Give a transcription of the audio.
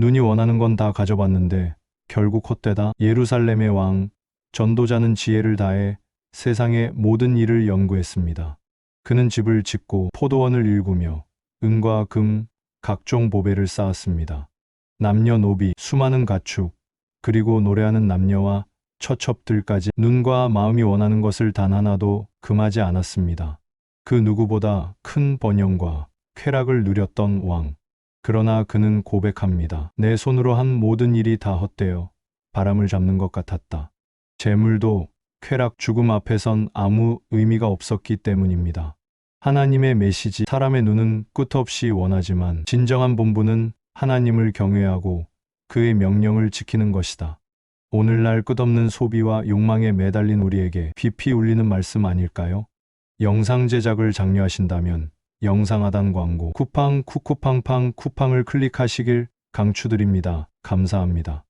눈이 원하는 건 다 가져봤는데 결국 헛되다 예루살렘의 왕 전도자는 지혜를 다해 세상의 모든 일을 연구했습니다. 그는 집을 짓고 포도원을 일구며 은과 금, 각종 보배를 쌓았습니다. 남녀 노비, 수많은 가축, 그리고 노래하는 남녀와 처첩들까지 눈과 마음이 원하는 것을 단 하나도 금하지 않았습니다. 그 누구보다 큰 번영과 쾌락을 누렸던 왕. 그러나 그는 고백합니다. 내 손으로 한 모든 일이 다 헛되어 바람을 잡는 것 같았다. 재물도 쾌락 죽음 앞에선 아무 의미가 없었기 때문입니다. 하나님의 메시지 사람의 눈은 끝없이 원하지만 진정한 본분은 하나님을 경외하고 그의 명령을 지키는 것이다. 오늘날 끝없는 소비와 욕망에 매달린 우리에게 비피 울리는 말씀 아닐까요? 영상 제작을 장려하신다면 영상 하단 광고 쿠팡 쿠쿠팡팡 쿠팡을 클릭하시길 강추드립니다. 감사합니다.